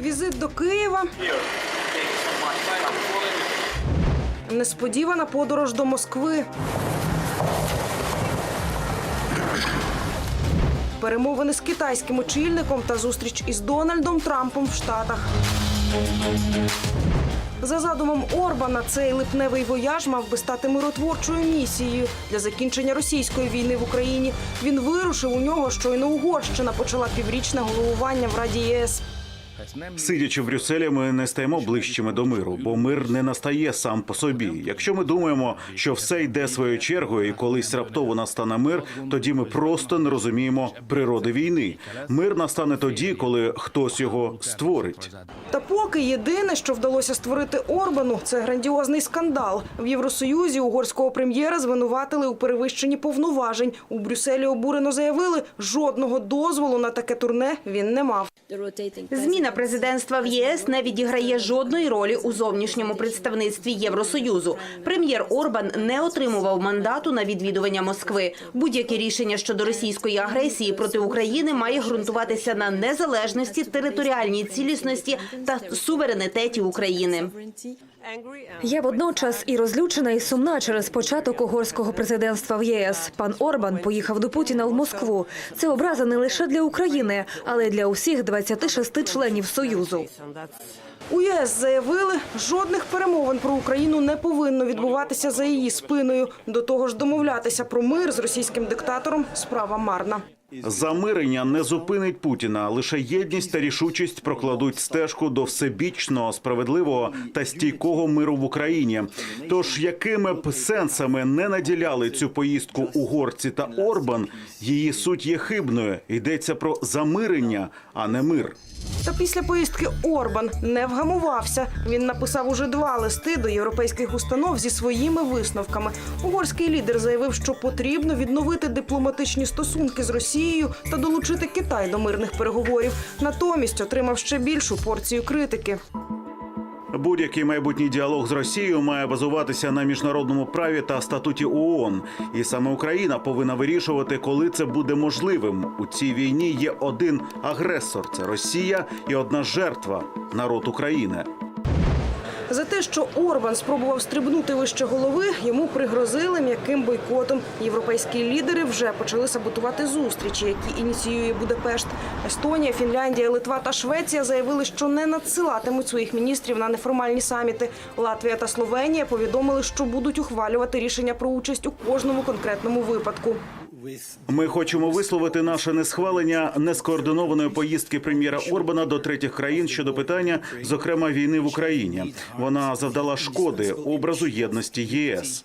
Візит до Києва. Несподівана подорож до Москви. Перемовини з китайським очільником та зустріч із Дональдом Трампом в Штатах. За задумом Орбана, цей липневий вояж мав би стати миротворчою місією для закінчення російської війни в Україні. Він вирушив у нього, щойно Угорщина почала піврічне головування в Раді ЄС. Сидячи в Брюсселі, ми не стаємо ближчими до миру, бо мир не настає сам по собі. Якщо ми думаємо, що все йде своєю чергою, і колись раптово настане мир, тоді ми просто не розуміємо природи війни. Мир настане тоді, коли хтось його створить. Та поки єдине, що вдалося створити Орбану, це грандіозний скандал. В Євросоюзі угорського прем'єра звинуватили у перевищенні повноважень. У Брюсселі обурено заявили, жодного дозволу на таке турне він не мав. Зміна президентства в ЄС не відіграє жодної ролі у зовнішньому представництві Євросоюзу. Прем'єр Орбан не отримував мандату на відвідування Москви. Будь-яке рішення щодо російської агресії проти України має ґрунтуватися на незалежності, територіальній цілісності та суверенітеті України. Я водночас і розлючена, і сумна через початок угорського президентства в ЄС. Пан Орбан поїхав до Путіна в Москву. Це образа не лише для України, але й для усіх 26 членів Союзу. У ЄС заявили, жодних перемовин про Україну не повинно відбуватися за її спиною. До того ж, домовлятися про мир з російським диктатором справа марна. Замирення не зупинить Путіна. Лише єдність та рішучість прокладуть стежку до всебічного, справедливого та стійкого миру в Україні. Тож, якими б сенсами не наділяли цю поїздку угорці та Орбан, її суть є хибною. Йдеться про замирення, а не мир. Та після поїздки Орбан не вгамувався. Він написав уже два листи до європейських установ зі своїми висновками. Угорський лідер заявив, що потрібно відновити дипломатичні стосунки з Росією та долучити Китай до мирних переговорів. Натомість отримав ще більшу порцію критики. Будь-який майбутній діалог з Росією має базуватися на міжнародному праві та статуті ООН. І саме Україна повинна вирішувати, коли це буде можливим. У цій війні є один агресор це Росія, і одна жертва народ України. За те, що Орбан спробував стрибнути вище голови, йому пригрозили м'яким бойкотом. Європейські лідери вже почали саботувати зустрічі, які ініціює Будапешт. Естонія, Фінляндія, Литва та Швеція заявили, що не надсилатимуть своїх міністрів на неформальні саміти. Латвія та Словенія повідомили, що будуть ухвалювати рішення про участь у кожному конкретному випадку. Ми хочемо висловити наше несхвалення нескоординованої поїздки прем'єра Орбана до третіх країн щодо питання, зокрема війни в Україні. Вона завдала шкоди образу єдності ЄС.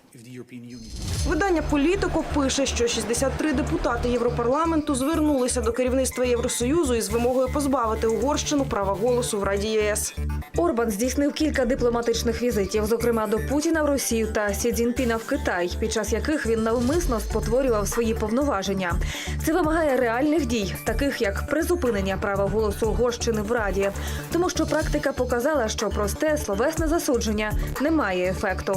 Видання Політико пише, що 63 депутати Європарламенту звернулися до керівництва Євросоюзу із вимогою позбавити Угорщину права голосу в Раді ЄС. Орбан здійснив кілька дипломатичних візитів, зокрема до Путіна в Росію та Сі Цзіньпіна в Китай, під час яких він навмисно спотворював свої повноваження. Це вимагає реальних дій, таких як призупинення права голосу Угорщини в Раді, тому що практика показала, що просте словесне засудження не має ефекту.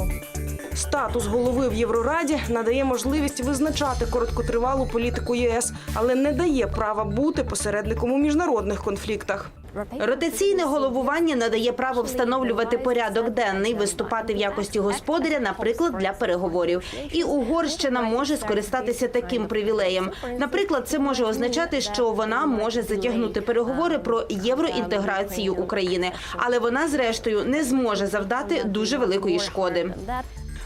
Статус голови в Єврораді надає можливість визначати короткотривалу політику ЄС, але не дає права бути посередником у міжнародних конфліктах. Ротаційне головування надає право встановлювати порядок денний, виступати в якості господаря, наприклад, для переговорів. І Угорщина може скористатися таким привілеєм. Наприклад, це може означати, що вона може затягнути переговори про євроінтеграцію України, але вона, зрештою, не зможе завдати дуже великої шкоди.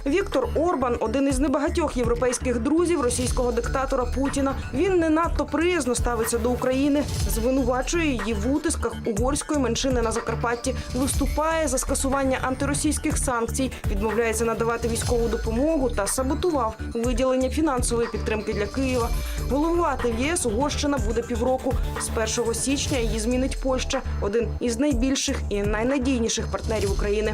Віктор Орбан один із небагатьох європейських друзів російського диктатора Путіна. Він не надто приязно ставиться до України, звинувачує її в утисках угорської меншини на Закарпатті, виступає за скасування антиросійських санкцій, відмовляється надавати військову допомогу та саботував виділення фінансової підтримки для Києва. Головувати в ЄС Угорщина буде півроку. З 1 січня її змінить Польща, один із найбільших і найнадійніших партнерів України.